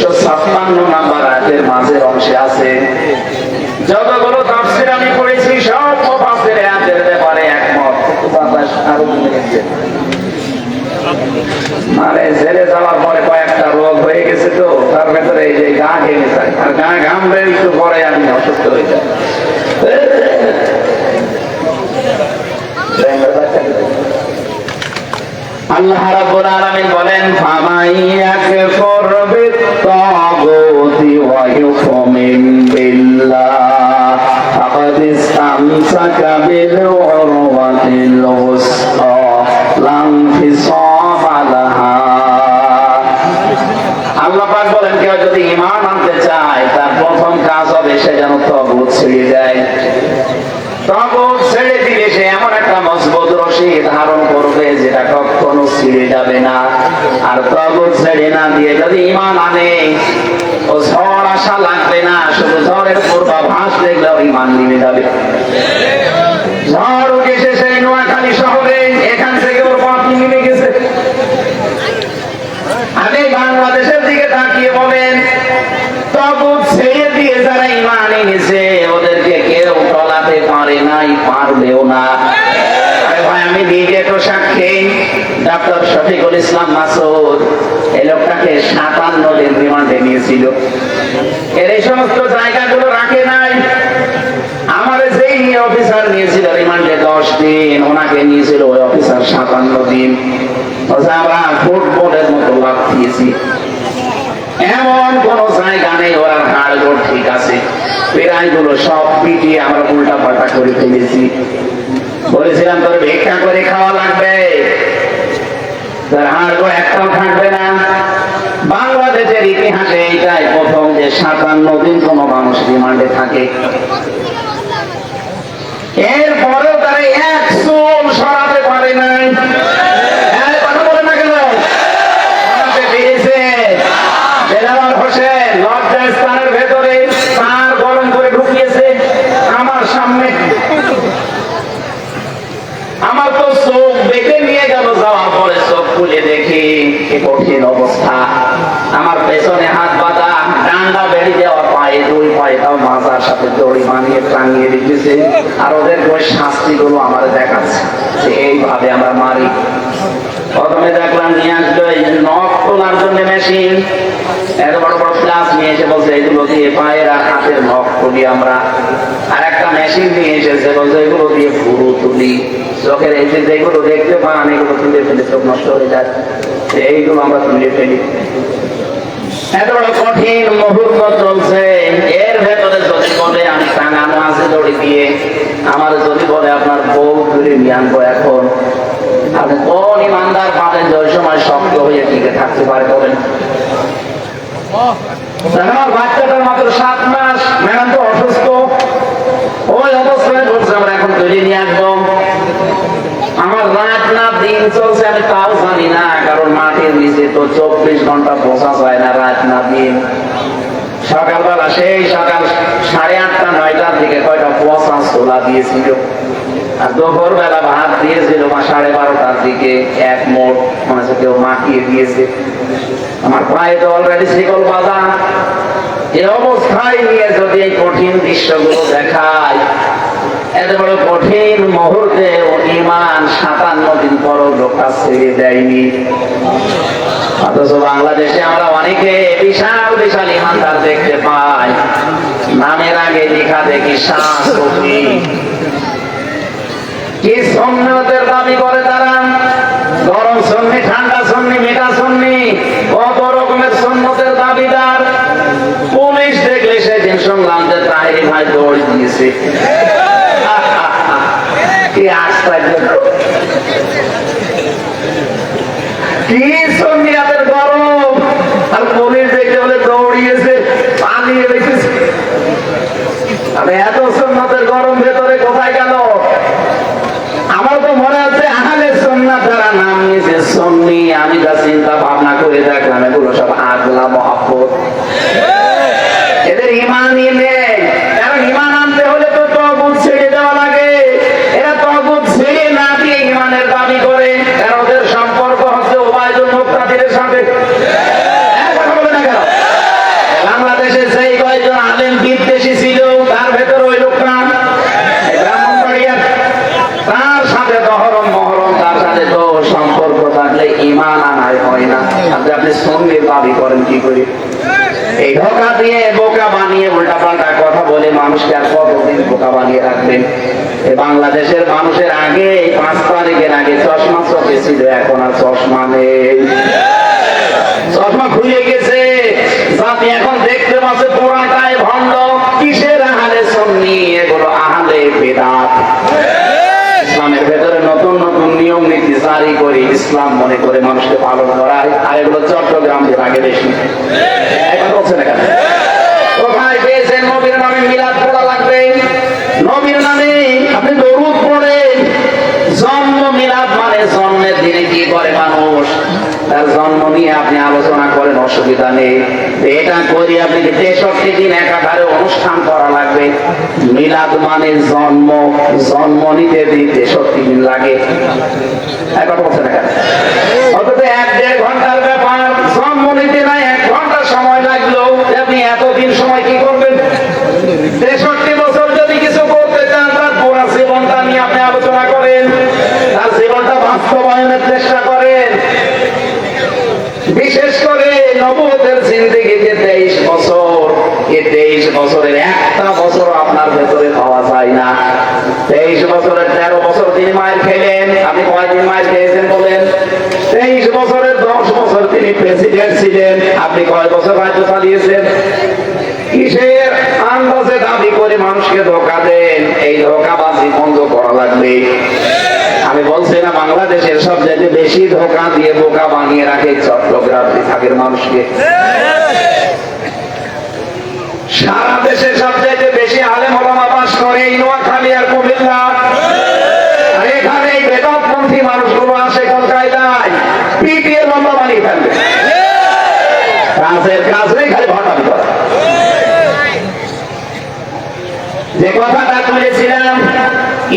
দুইশো ছাপ্পান্ন নাম্বার আয়াতের মাঝের অংশে আছে, যতগুলো তাফসির আমি পড়েছি, সব মুফাসসির আয়াতের ব্যাপারে একমত। বাতাস আরও কমে গেছে মানে জেলে যাওয়ার পরে কয়েকটা রোগ হয়ে গেছে তো, তার ভেতরে এই যে গা ঘেমে যায়। আর গা ঘামলে একটু পরে আমি অসুস্থ হয়ে যাই। আল্লাহ রাব্বুল আলামিন বলেন ফামাইয়াকে করবে তাগুতি ওয়া ইউমিন বিল্লাহ, ফাকাদ ইসতামসাকা বিল উরওয়াতিল উসকা তগুত ছেড়ে না দিয়ে যদি ইমান আনে, ও ঝড় আসা লাগবে না, শুধু ঝড়ের পূর্বাভাস দেখলে ইমান নিভে যাবে। ঝড় উঠেছে সেই নোয়াখালী শহরে, এখান থেকে ওর বাতি নেমে গেছে। আগে বাংলাদেশের দিকে তাকিয়ে বলেন তবুত ছেড়ে দিয়ে যারা ইমান এনেছে, ওদেরকে কেউ টলাতে পারে নাই, পারবেও না। ভাই, আমি নিজে তো সাক্ষী ডক্টর শফিকুল ইসলাম মাসুদ। এই লোকটাকে সাতান্ন দিন রিমান্ডে নিয়েছিল। এর এই সমস্ত জায়গাগুলো রাখে নাই। আমার যেই অফিসার নিয়েছিল রিমান্ডে দশ দিন, ওনাকে নিয়েছিল ওই অফিসার সাতান্ন দিন। আমরা মতো লাভ দিয়েছি। এমন কোন জায়গা নেই, ওরা হাড়গোড় ঠিক আছে। পেরাইগুলো সব পিটিয়ে আমরা উল্টা পাল্টা করে ফেলেছি। বলেছিলাম, তোর ভিক্ষা করে খাওয়া লাগবে। তোর হাড় তো একটাও থাকবে না। বাংলাদেশের ইতিহাসে এইটাই প্রথম যে সাতান্ন দিন কোন মানুষ রিমান্ডে থাকে। এরপরেও তারা এক চুল সরাতে পারে নাই হ্যাঁ, কথা বলে না কেন সরাতে পেরেছে বেলাল হোসেন লজ্জা স্থানের ভেতরে তার গরম করে ঢুকিয়েছে আমার সামনে আমার তো চোখ দেখে নিয়ে গেল যাওয়ার পরে চোখ খুলে দেখি কি কঠিন অবস্থা। আমার পেছনে হাত বাঁধা, ডান্ডা বেড়ে দেওয়া পায়ে দুই পায়ে তাও মাথার সাথে দড়ি বানিয়ে টাঙিয়ে রেখেছে। আর ওদের ওই শাস্তিগুলো আমার দেখাচ্ছে যে এইভাবে আমরা মারি। প্রথমে দেখলাম নিয়ে যে নখ তোলার জন্য মেশিন। এত বড় বড় প্লাস নিয়ে এসে বলছে, এগুলো দিয়ে পায়ের আর হাতের নখ তুলি আমরা। আর একটা মেশিন নিয়ে এসেছে, বলছে, এগুলো দিয়ে ভুরু তুলি। চোখের এই যে যেগুলো দেখতে পান, এগুলো তুলে ফেলে, চোখ নষ্ট হয়ে যায়। তো এইগুলো আমরা তুলে ফেলি। এত বড় কঠিন মুহূর্ত চলছে। এর ভেতরে যদি বলে আমি টাঙানো আছে দড়ি দিয়ে আমার যদি বলে আপনার বউ ধরে নিয়ে আনব এখন আপনি কোন ইমানদার পাবেন যে ওই সময় শক্ত হয়ে টিকে থাকতে পারে আমার বাচ্চাটার মাত্র সাত মাস, ম্যাডাম তো অসুস্থ। ওই অবস্থায় বলছে, আমরা এখন তৈরি নিয়ে আসব। আমার রাত না দিন চলছে, আমি তাও জানি না। তো চব্বিশ ঘণ্টা বসা যায় না রাত না দিন। সকালবেলা সেই সকাল সাড়ে আটটা, নয়টার দিকে কয়টা পচা ছোলা দিয়েছিল। আর দুপুর বেলা ভাত দিয়েছিল বা সাড়ে বারোটার দিকে এক মোট, মনে হচ্ছে কেউ মাখিয়ে দিয়েছে। আমার পায়ে তো অলরেডি শিকল বাঁধা এ অবস্থায় নিয়ে যদি এই কঠিন দৃশ্যগুলো দেখায় এত বড় কঠিন মুহূর্তে ইমান সাতান্ন দিন পরও লোকটা ছেড়ে দেয়নি। অথচ বাংলাদেশে আমরা অনেকে বিশাল বিশাল ইমানদার দেখতে পাই। নামের আগে লেখা দেখি শাস্তি কি সন্ন্যতের দাবি করে তারা? গরম সন্নি, ঠান্ডা সন্নি মেটা সন্নি, কত রকমের সন্ন্যতের দাবিদার? পুলিশ দেখলে সেদিন শুনলাম যে তাহিরি ভাই দৌড় দিয়েছে। কি সন্নিয়াতের গরম। আর দৌড়িয়েছে পালিয়ে রেখেছে আমি এত সন্ন্যতের গরম ভেতরে কোথায় গেল? আমার তো মনে হচ্ছে আহালে সন্ন্যাত যারা নাম নিয়েছে, সন্নি, আমি যা চিন্তা ভাবনা করে দেখলাম, এগুলো সব আগলা মহাপত এই ধোকা দিয়ে বোকা বানিয়ে উল্টা পাল্টা কথা বলে মানুষকে আর কতদিন বোকা বানিয়ে রাখবেন? বাংলাদেশের মানুষের আগে এই পাঁচ তারিখের আগে চশমা চোখে ছিল, এখন আর চশমা নেই। চশমা খুলে গেছে। এখন ইসলাম মনে করে মানুষকে পালন করায় আর এগুলো চট্টগ্রাম বিভাগের বেশি। এখন বলছে না কোথায় পেয়েছেন নবীর নামে মিলাদ পড়া লাগবে নবীর নামে আপনি দরুদ পড়েন জন্ম মিলাদ মানে জন্মের দিনে কি করে মানুষ তার জন্ম নিয়ে আপনি আলোচনা করেন অসুবিধা নেই এটা করি আপনি তেষট্টি দিন একাধারে অনুষ্ঠান করা লাগবে। মিলাদ মানে জন্ম জন্ম নিতে দিন তেষট্টি দিন লাগে। বলছে না অন্তত এক দেড় ঘণ্টার ব্যাপার, জন্ম নিতে নাই এক ঘণ্টা সময় লাগল আপনি এতদিন সময় কি করবেন তেষট্টি বছর যদি কিছু করতে চান তার পুরা জীবনটা নিয়ে আপনি আলোচনা করেন তার জীবনটা বাস্তবায়নের চেষ্টা করেন বিশেষ করে নবতের জিন্দিগি যে তেইশ বছর এই তেইশ বছরের একটা বছর আপনার ভেতরে পাওয়া যায় না। তেইশ বছরের তেরো বছর তিনি মায়ের খেলেন, আপনি কয়দিন মায়ের খেয়েছেন বলেন? তেইশ বছরের দশ বছর তিনি প্রেসিডেন্ট ছিলেন, আপনি কয় বছর রাজ্য চালিয়েছেন? কিসের আন্দাজে দাবি করে মানুষকে ধোকা দেন? এই ধোকাবাজি বন্ধ করা লাগবে। আমি বলছি না, বাংলাদেশের সব জায়গায় বেশি ধোকা দিয়ে বোকা বানিয়ে রাখে চট্টগ্রাম বিভাগের মানুষকে। সারা দেশে বেশি আলেম বাস করে নোয়াখালী আর কুমিল্লা। এখানে মানুষগুলো আসে লম্বা বানিয়ে ফেলবে। কাজের কাজ নেই, খালি যে কথাটা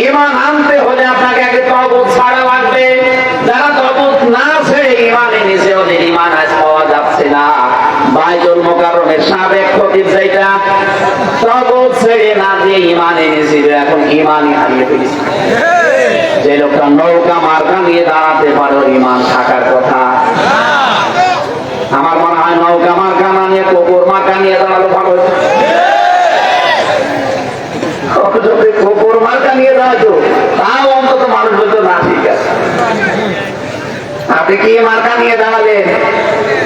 ইমান আনতে হলে আপনাকে আগে তবুত ছাড়া লাগবে যারা তবুত না ছেড়ে ইমানে নিচে ওদের ইমান আজ পাওয়া যাচ্ছে না মোকারমের সাবেক খতিব ছেড়ে না এখন যে লোকটা নৌকা মার্কা নিয়ে দাঁড়াতে পারো ইমান থাকার কথা। আমার মনে হয় নৌকা মার্কা না নিয়ে কুকুর মার্কা নিয়ে দাঁড়াল ভালো। কুকুর মার্কা নিয়ে দাঁড়াতো, তাও অন্তত মানুষ বলতো না ঠিক আছে আপনি কি মার্কা নিয়ে দাঁড়ালেন?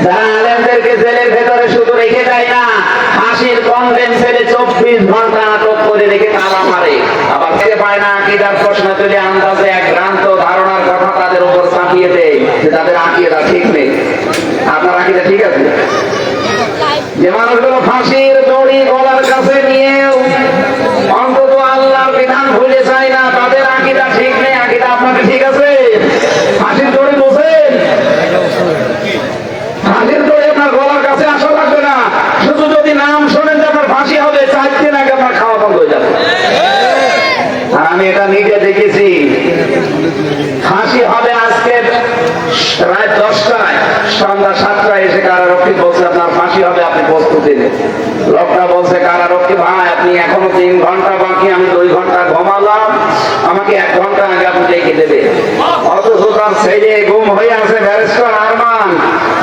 যারা আলেমদেরকে জেলের ভেতরে শুধু রেখে দেয় না, ফাঁসির কন্ডেন ছেলে চব্বিশ ঘণ্টা আটক করে রেখে তালা মারে। আবার ফিরে পায় না, আকিদার প্রশ্ন তুলে আন্দাজে এক ভ্রান্ত ধারণার কথা তাদের উপর চাপিয়ে দেয় যে তাদের আকিদা ঠিক নেই। আপনার আকিদা ঠিক আছে? যে মানুষগুলো ফাঁসির দড়ি গলার কাছে নিয়েও অন্তত আল্লাহর বিধান ভুলে যায় না তাদের আকিদা ঠিক নেই আকিদা আপনাকে ঠিক আছে ফাঁসির দড়ি বোঝেন ফাঁসির দড়ি আপনার গলার কাছে আসা লাগবে না শুধু যদি নাম শোনেন যে আপনার ফাঁসি হবে চার দিন আগে আপনার খাওয়া বন্ধ হয়ে যাবে আর আমি এটা নিজে দেখেছি ফাঁসি হবে আজকে রাত দশটায় সন্ধ্যা সাতটায় এসে কারারক্ষী বলছে আপনার ফাঁসি হবে আপনি প্রস্তুতি নেন লোকটা বলছে কারারক্ষী ভাই আপনি এখনও তিন ঘণ্টা বাকি আমি দুই ঘণ্টা ঘুমালাম আমাকে এক ঘণ্টা আগে আপনি ডেকে দেবে অথচ তার ছেলে গুম হয়ে আছে ব্যারিস্টার আরমান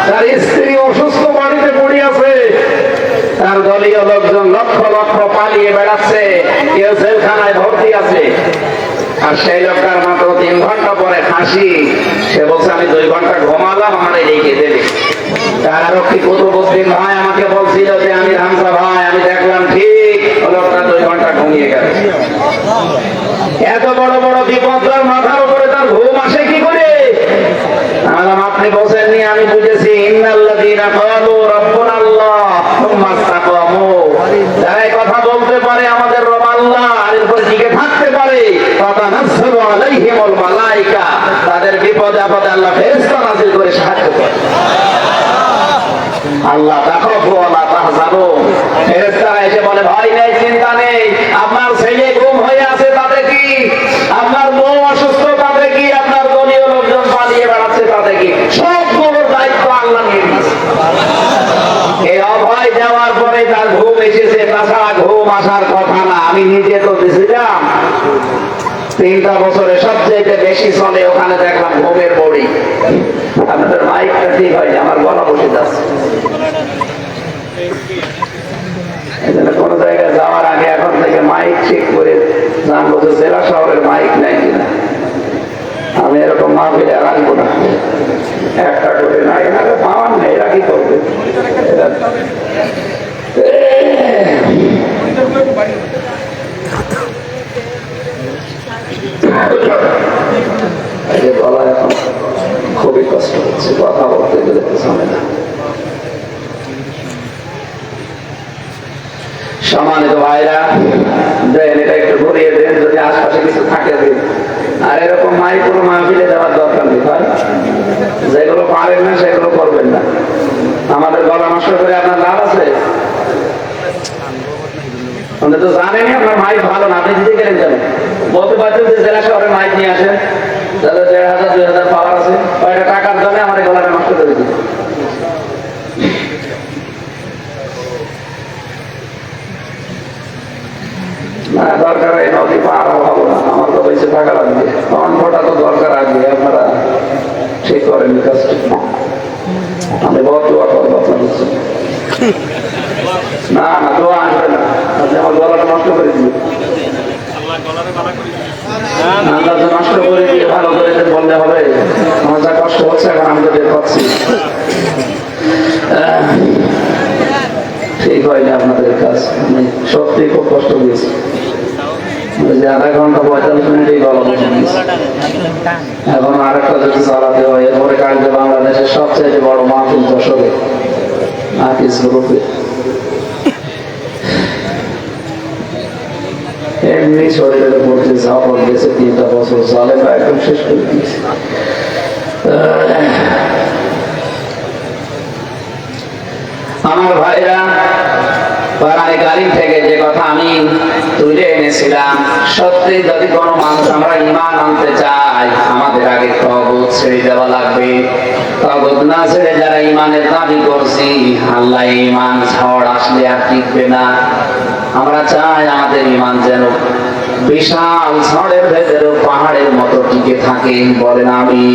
তার স্ত্রী অসুস্থ বাড়িতে পড়ে আছে তার দলীয় লোকজন লক্ষ লক্ষ পালিয়ে বেড়াচ্ছে কেউ জেলখানায় ভর্তি আছে আর সেই লোকটার মাত্র তিন ঘণ্টা পরে ফাঁসি। সে বলছে, আমি দুই ঘণ্টা ঘুমালাম আমার দেবে। তার আরক্ষী কুতুবুদ্দিন ভাই আমাকে বলছিল যে, আমি হামসা ভাই, আমি দেখলাম ঠিক লোকটা দুই ঘণ্টা ঘুমিয়ে গেল। এত বড় বড় বিপদ মাথার উপরে তার ঘুম আসে কি করে? আলাম আপনি বলছেননি, আমি বুঝেছি, ইন্নাল্লাযীনা রাব্বুনা আল্লাহ ইসতাকামু যারা এই কথা বলতে পারে আমাদের রব বিপদে আপদে আল্লাহ ফেরেশতা নাজিল করে সাহায্য করে। আল্লাহ দেখো আল্লাহ এসে বলে, ভয় নেই, চিন্তা নেই, আপনার ছেলে হয়ে আছে, তাতে কি? আপনার বউ অসুস্থ, তাতে কি? আপনার দলীয় লোকজন পালিয়ে বেড়াচ্ছে, তাতে কি? সব বড় দায়িত্ব আল্লাহ নিয়ে যাওয়ার পরে তার ঘুম এসেছে, তাছাড়া ঘুম আসার কথা না, আমি নিজে তো দিছিলাম তিনটা বছরে সবচেয়ে বেশি চলে ওখানে দেখলাম ঘুমের বড়ি। আপনাদের মাইকটা ঠিক হয়নি, আমার গলা বসে যাচ্ছে। কোনো জায়গায় যাওয়ার আগে এখন মাইক ঠিক করে জানব যে জেলা শহরের মাইক আমি এরকম আর না। একটা করে না, এখানে পাওয়ার নেই, এরা কি করবে? এই খুবই কষ্ট হচ্ছে কথা বলতে গেলে তো ঝামেলা সম্মানিত ভাইরা, দেন এটা একটু ঘুরিয়ে দেন, যদি আশপাশে কিছু থাকে দিন। আর এরকম মাই কোনো মাহফিলে দেওয়ার দরকার নেই ভাই। যেগুলো পারেন না, সেগুলো করবেন না। আমাদের গলা নষ্ট করে আপনার লাভ আছে? আপনি তো জানেনই আপনার মাইক ভালো না, আপনি দিতে গেলেন কেন? বলতে পারছেন যে জেলা শহরে মাইক নিয়ে আসেন। যাদের দেড় হাজার, দুই হাজার পাওয়ার আছে। কয়টা টাকার জন্য আমার গলাটা নষ্ট করে দিচ্ছে না, দরকার না। আমার তো বেঁচে থাকা লাগবে। কণ্ঠটা তো দরকার আগে, আপনারা ঠিক করেন কাজটি। আমি বহুত দোয়া করব না না, দোয়া আসবে না আপনি আমার গলাটা নষ্ট করে দিবেন সত্যি খুব কষ্ট যে আধা ঘণ্টা পঁয়তাল্লিশ মিনিটই গলা বসে দিয়েছি এখন যদি চালাতে হয়, এরপরে কালকে বাংলাদেশের সবচেয়ে বড় মাহফিল দশকে আকিস গ্রুপে এমনি শরীরের মধ্যে ঝাপড় গেছে তিনটা বছর বা একদম শেষ করে দিয়েছে। আমার ভাইরা তুলে এনেছিলাম, সত্যি যদি কোনো মানুষ ইমান আনতে চাই, আমাদের আগে তগত ছেড়ে দেওয়া লাগবে। তগত না ছেড়ে যারা ইমানের করছি, আল্লাহ ইমান ঝড় আসলে আর টিকবে না। আমরা চাই আমাদের ইমান যেন বিশাল ঝড়ের ভেতরে পাহাড়ের মতো টিকে থাকে। বলেন আমি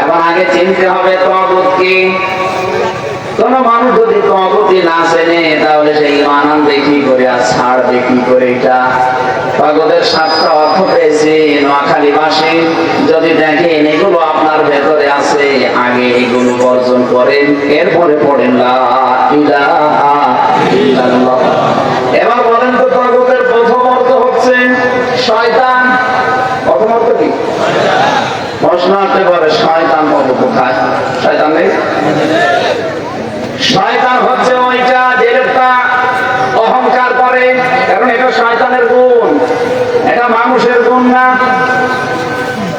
এবার আগে চিনতে হবে তবকে কোন মানুষ যদি তগতি না চেনে, তাহলে সেই ইমান দেখি করে আর ছাড় দেখি করে এটা? তগতের সাতটা অর্থ পেয়েছে, নোয়াখালী বাসে, যদি দেখেন এগুলো আপনার ভেতরে আছে, আগে এগুলো বর্জন করেন, এরপরে পড়েন। এবার বলেন তো তগতের প্রথম অর্থ হচ্ছে শয়তান। প্রথম অর্থ কি? প্রশ্ন আসতে পারে, শয়তান বলব কোথায়? শয়তান নেই? শয়তান হচ্ছে ওইটা, যে লোকটা অহংকার করে, কারণ এটা শয়তানের গুণ, এটা মানুষের গুণ না।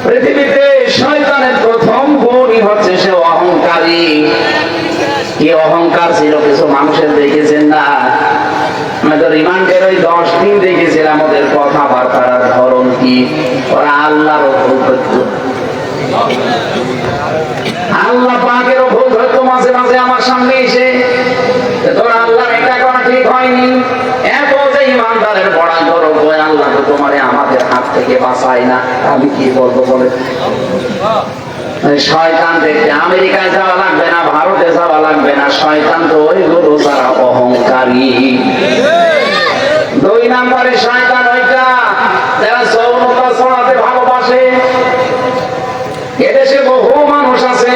পৃথিবীতে শয়তানের প্রথম গুণই হচ্ছে সে অহংকারী। কি অহংকার ছিল কিছু মানুষের দেখেছেন না? আমাদের রিমান্ডের ওই দশ দিন দেখেছিলাম ওদের কথাবার্তার ধরন কি? ওরা আল্লাহর আল্লাহ ভুল হয়তো মাঝে মাঝে আমার সামনে এসে তোর আল্লাহ এটা করা ঠিক হয়নি। এত যে ইমানদারের বড়াই করো গো আল্লাহ আমাদের হাত থেকে বাঁচায় না। আমি কি বলব বলে? এই শয়তান দেখতে, আমেরিকায় যাওয়া লাগবে না, ভারতে যাওয়া লাগবে না। শয়তান তো ওইগুলো যারা অহংকারী। দুই নম্বরে শয়তান ওইটা যারা যৌনতা ছড়াতে ভালোবাসে এদেশে বহু মানুষ আছে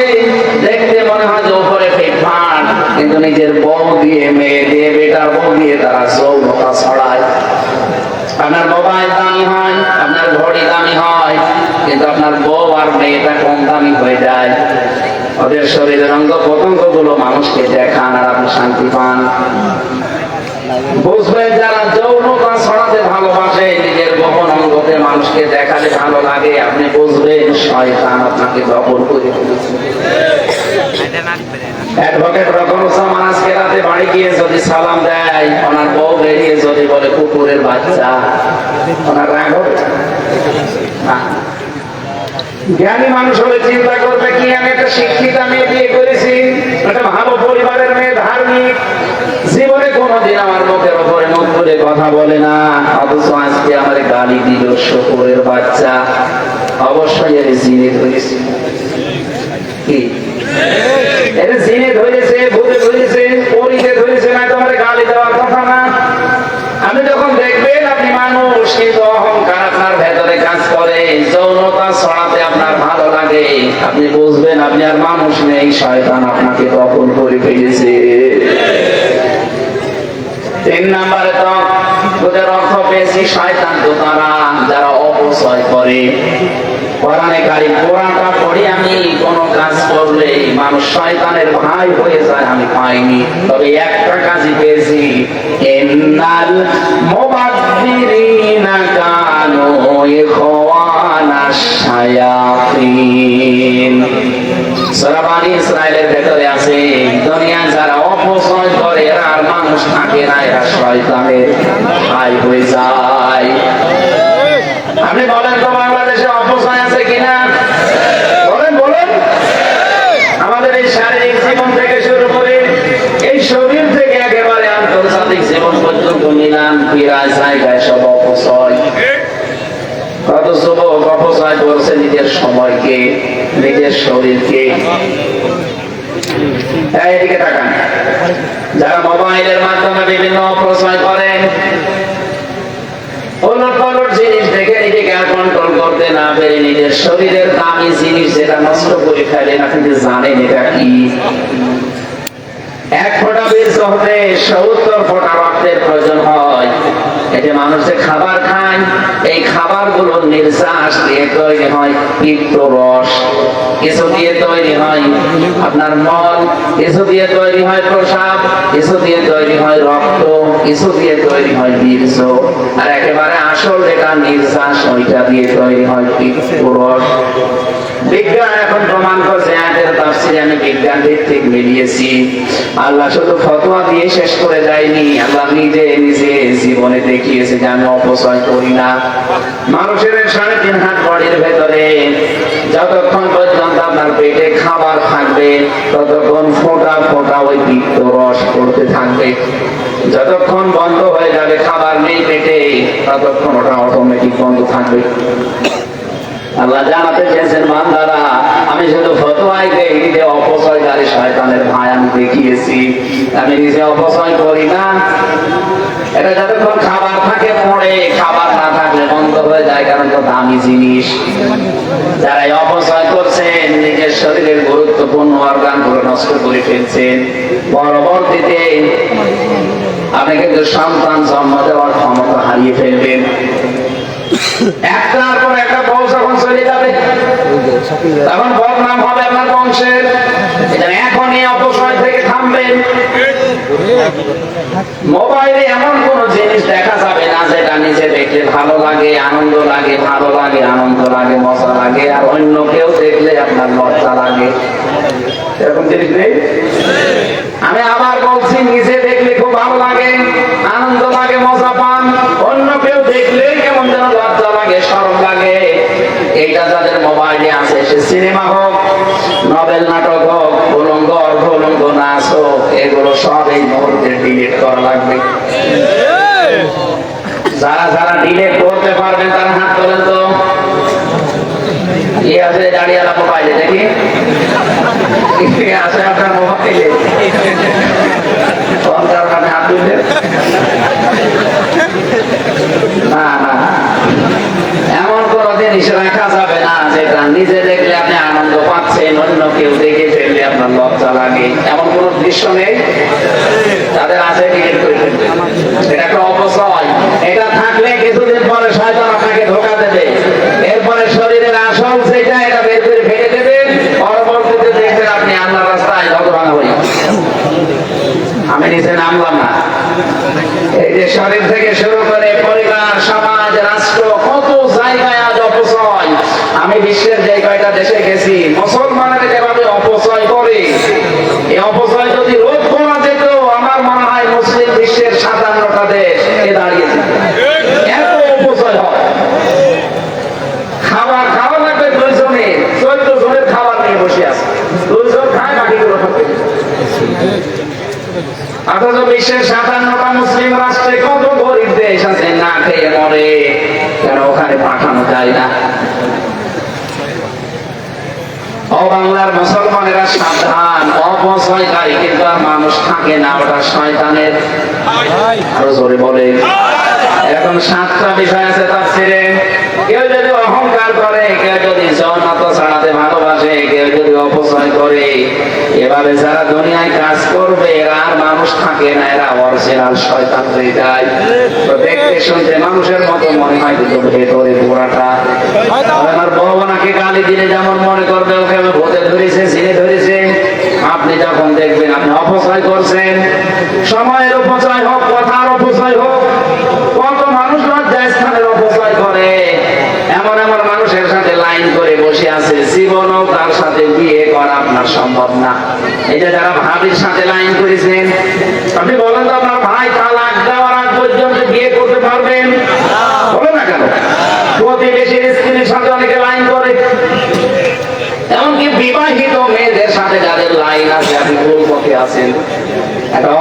দেখতে মনে হয় যে উপরে ফিটফাট কিন্তু নিজের বউ দিয়ে, মেয়ে দিয়ে, বেটার বউ দিয়ে তারা যৌনতা ছড়ায়। আপনার মোবাইল দামি হয়, আপনার ঘড়ি দামি হয়, কিন্তু আপনার বউ আর মেয়েটা কম দামি হয়ে যায়। ওদের শরীরের অঙ্গ প্রত্যঙ্গগুলো মানুষকে দেখান আর আপনি শান্তি পান। বুঝবেন যারা যৌনতা ছড়াতে ভালোবাসে, নিজের গোপন অঙ্গ জগতে মানুষকে দেখালে ভালো লাগে, আপনি বুঝবেন শয়তান আপনাকে দখল করে ফেলেছে অ্যাডভোকেট রকমুজ্জামান আজকে রাতে বাড়ি গিয়ে যদি সালাম দেয়, ওনার বউ বেরিয়ে যদি বলে কুকুরের বাচ্চা, ওনার রাগ হবে? না। জ্ঞানী মানুষ হলে চিন্তা করবে, কি আমি একটা শিক্ষিত মেয়ে বিয়ে করেছি, একটা ভালো পরিবারের মেয়ে ধার্মিক। জীবনে কোনোদিন আমার মুখের ওপরে মুখ করে কথা বলে না, অথচ আজকে আমার গালি দিল শকুরের বাচ্চা। অবশ্যই এর জিনে ধরেছি। কি? মানুষ, কিন্তু অহংকার আপনাকে তিন নম্বরে তো ওদের অর্থ পেয়েছি, শয়তান তো তারা যারা অপচয় করে। কোরআনে কারিম কোরআনটা পড়ি আমি কোন কাজ করলে মানুষ শয়তানের ভাই হয়ে যায়, আমি পাইনি। তবে একটা কাজই পেয়েছি। ইন্নাল মুবাদদিরিনা কানু ইখওয়ানাশ শায়াতিন। সূরা বানি ইসরাইলের ভেতরে আছে দুনিয়া যারা অপচয় করে, এরা আর মানুষ থাকে না, এরা শয়তানের ভাই হয়ে যায়। আপনি বলেন তো বাংলাদেশে অপচয় আছে কিনা বলেন বলেন আমাদের এই শারীরিক জীবন থেকে শুরু করে এই শরীর থেকে একেবারে আন্তর্জাতিক জীবন পর্যন্ত মিলান ফিরায় জায়গায় সব অপচয়। নিজের সময়কে, নিজের শরীরকে। যারা মোবাইলের মাধ্যমে বিভিন্ন অপচয় করেন ওলট জিনিস দেখে নিজেকে আর করতে না পেরে নিজের শরীরের দামি জিনিস যেটা নষ্ট করে ফেলেন আপনি জানেন এটা কি? এক ফোঁটা বীজ হতে সত্তর ফোঁটা রক্তের প্রয়োজন হয়। খাবার খায়, এই খাবার নির্যাস দিয়ে তৈরি হয় পিত্ত রস। কিছু দিয়ে তৈরি হয় আপনার মল, কিছু দিয়ে তৈরি হয় প্রসাব কিছু দিয়ে তৈরি হয় রক্ত, কিছু দিয়ে তৈরি হয় বীর্য। আর একেবারে আসল যেটা নির্যাস, ওইটা দিয়ে তৈরি হয় পিত্ত রস। বিজ্ঞান এখন প্রমাণ আমি বিজ্ঞান মিলিয়েছি। আল্লাহ ফতোয়া দিয়ে শেষ করে যায়নি আল্লাহ নিজে নিজে জীবনে দেখিয়েছে যে আমি অপচয় করি না। মানুষের সাড়ে তিন হাত ভেতরে যতক্ষণ পর্যন্ত আপনার পেটে খাবার থাকবে, ততক্ষণ ফোঁটা ফোঁটা ওই পিত্ত রস পড়তে থাকবে। যতক্ষণ বন্ধ হয়ে যাবে খাবার নেই পেটে, ততক্ষণ ওটা অটোমেটিক বন্ধ থাকবে। আমি শুধু ফতোয়াই অপচয়কারী শয়তানের ভাই আমি দেখিয়েছি। আমি নিজে অপচয় করি না। এটা যতক্ষণ খাবার থাকে পড়ে, খাবার না থাকলে বন্ধ হয়ে যায়, কারণ তো দামি জিনিস। যারা অপচয় করছেন, নিজের শরীরের গুরুত্বপূর্ণ অর্গানগুলো নষ্ট করে ফেলছেন, পরবর্তীতে আপনি কিন্তু সন্তান জন্ম দেওয়ার ক্ষমতা হারিয়ে ফেলবেন। একটার পর একটা বউ যখন তখন বদনাম হবে আপনার বংশের। এখনই অপসময় থেকে থামবেন মোবাইলে এমন কোন জিনিস দেখা যাবে না যেটা নিজে দেখলে ভালো লাগে, আনন্দ লাগে, ভালো লাগে, আনন্দ লাগে, মজা লাগে, আর অন্য কেউ দেখলে আপনার লজ্জা লাগে। এরকম জিনিস নেই? আমি আবার বলছি, নিজে দেখলে খুব ভালো লাগে, আনন্দ লাগে, মজা পান। অন্য কেউ দেখলে মোবাইলে আছে সে সিনেমা হোক নভেল নাটক হোক উলঙ্গ অর্ধ উলঙ্গ নাচ হোক, এগুলো সব এই মুহূর্তে ডিলিট করা লাগবে। যারা যারা ডিলিট করতে পারবেন তারা হাত তোলেন তো। কি আছে দাঁড়িয়ে মোবাইলে দেখি? আছে আপনার মোবাইলে কোন কারণে হাত তুললেন না না এমন কোন জিনিস রাখা যাবে না যেটা নিজে দেখলে আপনি আনন্দ পাচ্ছেন অন্য কেউ দেখে ফেললে আপনার লজ্জা লাগে। এমন কোন দৃশ্য নেই? তাদের আছে এটা একটা অপচয়। এটা থাকলে কিছুদিন পরে শয়তান আপনাকে ধোকা দেবে। এরপরে শরীরের আসল যেটা এটা বের করে ফেলে দেবে। পরবর্তীতে দেখবেন আপনি আল্লাহ রাস্তায় ভগবানা হয়ে আমি নিচে নামলাম না। এই যে শরীর থেকে শুরু করে পরিবার সমাজ রাষ্ট্র কত দেশে গেছি মুসলমানের যেভাবে অপচয় করে এই অপচয় যদি রোধ করা যেত আমার মনে হয় মুসলিম বিশ্বের সাতান্নটা দেশ এ দাঁড়িয়েছে এত অপচয় হয় খাবার খাওয়া লাগবে দুইজনে চোদ্দ জনের খাবার নিয়ে বসে আছে দুইজন খায় বাকিগুলো থাকে অথচ বিশ্বের সাতান্নটা মুসলিম রাষ্ট্রে কত গরিব দেশ আছে? না খেয়ে মরে। কেন ওখানে পাঠানো যায় না? ও মুসলমানেরা সাবধান। অপচয়কারী কিন্তু আর মানুষ থাকে না, ওটা শয়তানের। আরও জোরে বলে এরকম সাতটা বিষয় আছে তার কেউ যদি অহংকার করে, কেউ যদি জন্মত ছাড়াতে ভালোবাসে, কেউ যদি অপচয় করে এভাবে যারা দুনিয়ায় কাজ করবে, এরা আর মানুষ থাকে না, এরা অরিজিনাল শয়তান হয়ে যায়। তো দেখতে শুনতে মানুষের মতো মনে হয় কিন্তু ভেতরে পুরাটা আমার বউ গালি দিলে যেমন মনে করবে, ওকে আমি ভূতে ধরেছে ছিনে ধরেছে। আপনি যখন দেখবেন আপনি অপচয় করছেন, সময়ের অপচয় হোক, কথার অপচয় হোক, কত মানুষ লজ্জা স্থানের অপচয় করে। মানুষের সাথে লাইন করে বসে আছে, জীবনও তার সাথে বিয়ে করা আপনার সম্ভব না। এই যে যারা ভাবির সাথে লাইন করেছেন, আপনি বলেন তো আপনার ভাই তালাক দেওয়ার আগ পর্যন্ত বিয়ে করতে পারবেন? বলে না কেন? প্রতিবেশীর স্ত্রীর সাথে অনেকে লাইন করে। এমনকি বিবাহিত মেয়েদের সাথে যাদের লাইন আছে, আপনি ভুল পথে আছেন?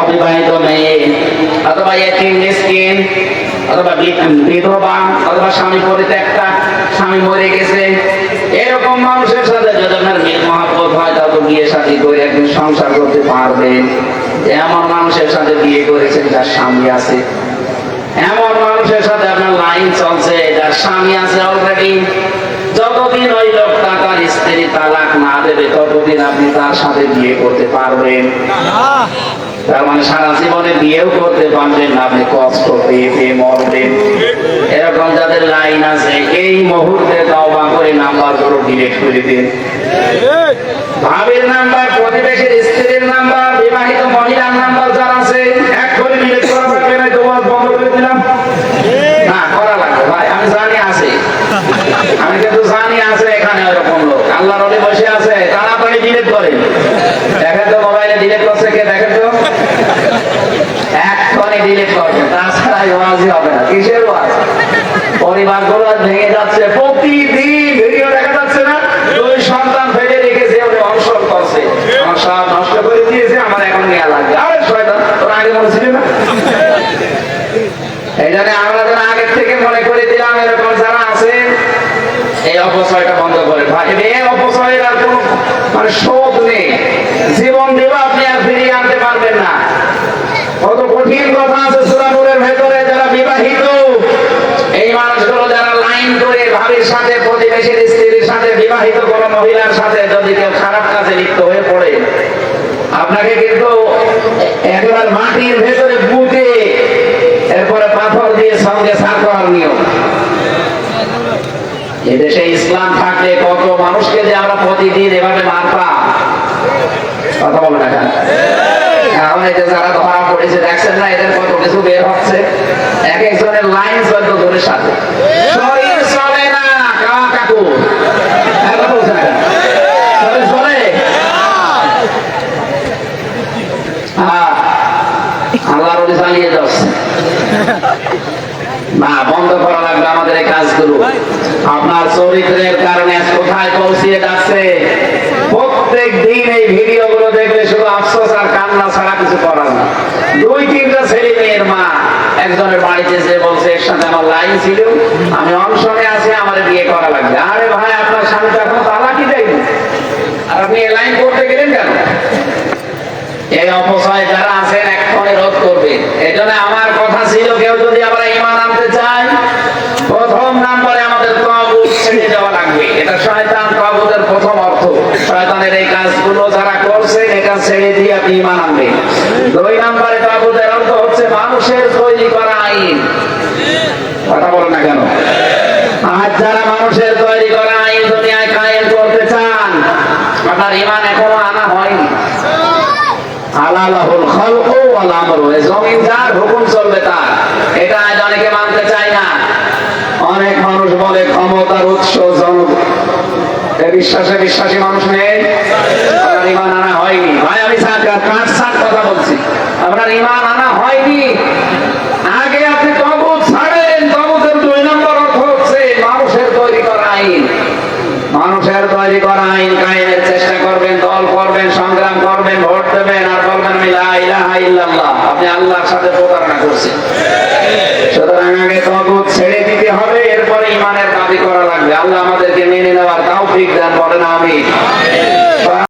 অবিবাহিত মেয়ে অথবা মিসকিন অথবা বিধবা অথবা স্বামী পরিত্যক্তা স্বামী মরে গেছে এরকম মানুষের সাথে যদি আপনার হয় তা বিয়ে শাদী করে একদিন সংসার করতে পারবেন এমন মানুষের সাথে বিয়ে করেছেন যার স্বামী আছে এমন মানুষের সাথে আপনার লাইন চলছে যার স্বামী আছে অলরেডি যতদিন ওই লোকটা তার স্ত্রী তালাক না দেবে ততদিন আপনি তার সাথে বিয়ে করতে পারবেন তার মানে সারা জীবনে বিয়েও করতে পারবেন না, আপনি কষ্ট পেয়ে পেয়ে মরলেন। এরকম যাদের লাইন আছে, এই মুহূর্তে তাও বা করে নাম্বারগুলো ডিলেট করে দিন। ভাবের নাম্বার প্রতিবেশীর স্ত্রীর নাম্বার বিবাহিত মহিলার নাম্বার যারা আছে এক করে ডিলিট করা লাগবে না তোমার বন্ধ করে দিলাম না করা লাগবে ভাই আমি জানি আছে আমি কিন্তু জানি আছে এখানে ওরকম লোক আল্লাহর অলি বসে আছে তাড়াতাড়ি ডিলিট করে দেখেন তো মোবাইলে ডিলিট করছে কে দেখেন তো এক্ষণে ডিলিট করবে তাছাড়া এই ওয়াজই হবে না কিসের ওয়াজ পরিবারগুলো আজ ভেঙে যাচ্ছে প্রতিদিন ভিডিও দেখা যাচ্ছে না দুই সন্তান ফেলে রেখেছে উনি অনশন করছে আমার সব নষ্ট করে দিয়েছে আমার এখন নেওয়া লাগবে আরে শয়তান তোর আগে বলছিলি না এই জন্য আমরা আগের থেকে মনে করে দিলাম, এরকম যারা আছে, এই অপচয়টা বন্ধ করে। ভাই, এই অপচয়ের আর কোন মানে শোধ নেই। জীবন দেব আপনি আর ফিরিয়ে আনতে পারবেন না। কত কঠিন কথা আছে সুরানুরের ভেতরে, যারা বিবাহিত, এই মানুষগুলো যারা লাইন করে ভাবির সাথে, প্রতিবেশীর স্ত্রীর সাথে, বিবাহিত কোন মহিলার সাথে যদি কেউ খারাপ কাজে লিপ্ত হয়ে পড়ে, আপনাকে কিন্তু একবার মাটির ভেতরে এরপরে পাথর দিয়ে সঙ্গে সার করার নিয়ম। এদেশে ইসলাম থাকলে কত মানুষকে যে আমরা প্রতিদিন এভাবে মারতাম কথা বলে না যারা ধরা পড়েছে, দেখছেন না, এদের কত কিছু বের হচ্ছে? এক একজনের লাইন চোদ্দ জনের সাথে শরীর কাকু এখন বলছে না কেন? শরীর চলে হ্যাঁ আল্লাহর ওলি চালিয়ে যাচ্ছে বন্ধ করা লাগবে আমাদের এই কাজগুলো। আপনার চরিত্রের কারণে কোথায় পৌঁছিয়ে যাচ্ছে? প্রত্যেক দিন এই ভিডিও গুলো দেখলে শুধু আফসোস আর কান্না ছাড়া কিছু করার না। দুই, তিনটা ছেলে মেয়ের মা একজনের বাড়িতে যে বলছে, এর সাথে আমার লাইন ছিল, আমি অনশনে আছি, আমার বিয়ে করা লাগবে। আরে ভাই, আপনার স্বামী তো এখন তালাকি দেয়নি। আর আপনি এই লাইন করতে গেলেন কেন? এই অপচয় যারা আছেন এক্ষণে রোধ করবে। এই জন্য আমার কথা ছিল, কেউ যদি আমরা ইমান আনতে চাই, প্রথম নাম্বারে আমাদের তবুত ছেড়ে যাওয়া লাগবে। এটা শয়তান তবুতের প্রথম অর্থ। শয়তানের এই কাজগুলো যারা করছেন, এটা ছেড়ে দিয়ে আপনি ইমান আনবেন। দুই নাম্বারে তবুতের অর্থ হচ্ছে মানুষের তৈরি করা আইন। কথা বলেন না কেন? আজ যারা মানুষের তৈরি করা আইন দুনিয়ায় কায়েম করতে চান আপনার ইমান এখনও আনা হয়নি আলালাহুল খালকু এই জমিন যার হুকুম চলবে তার। এটা অনেকে মানতে চায় না। অনেক মানুষ বলে ক্ষমতার উৎস বিশ্বাসে বিশ্বাসী মানুষ নেই। আনা হয়নি। ভাই, আমি কথা বলছি? আপনার ইমান আনা হয়নি। আগে আপনি তবুত ছাড়েন। তবুতের দুই নম্বর অর্থ হচ্ছে মানুষের তৈরি করা আইন। মানুষের তৈরি করা আইন কায়েমের চেষ্টা করবেন, দল করবেন, সংগ্রাম করবেন, ভোট দেবেন আর বলবেন আমি ইলাহা ইল্লাল্লাহ। আপনি আল্লাহর সাথে প্রতারণা করছেন সুতরাং আগে তবুত ছেড়ে দিতে হবে, এরপরে ইমানের দাবি করা লাগবে। আল্লাহ আমাদেরকে মেনে নেওয়ার তাও ঠিক দেন, বলেন আমি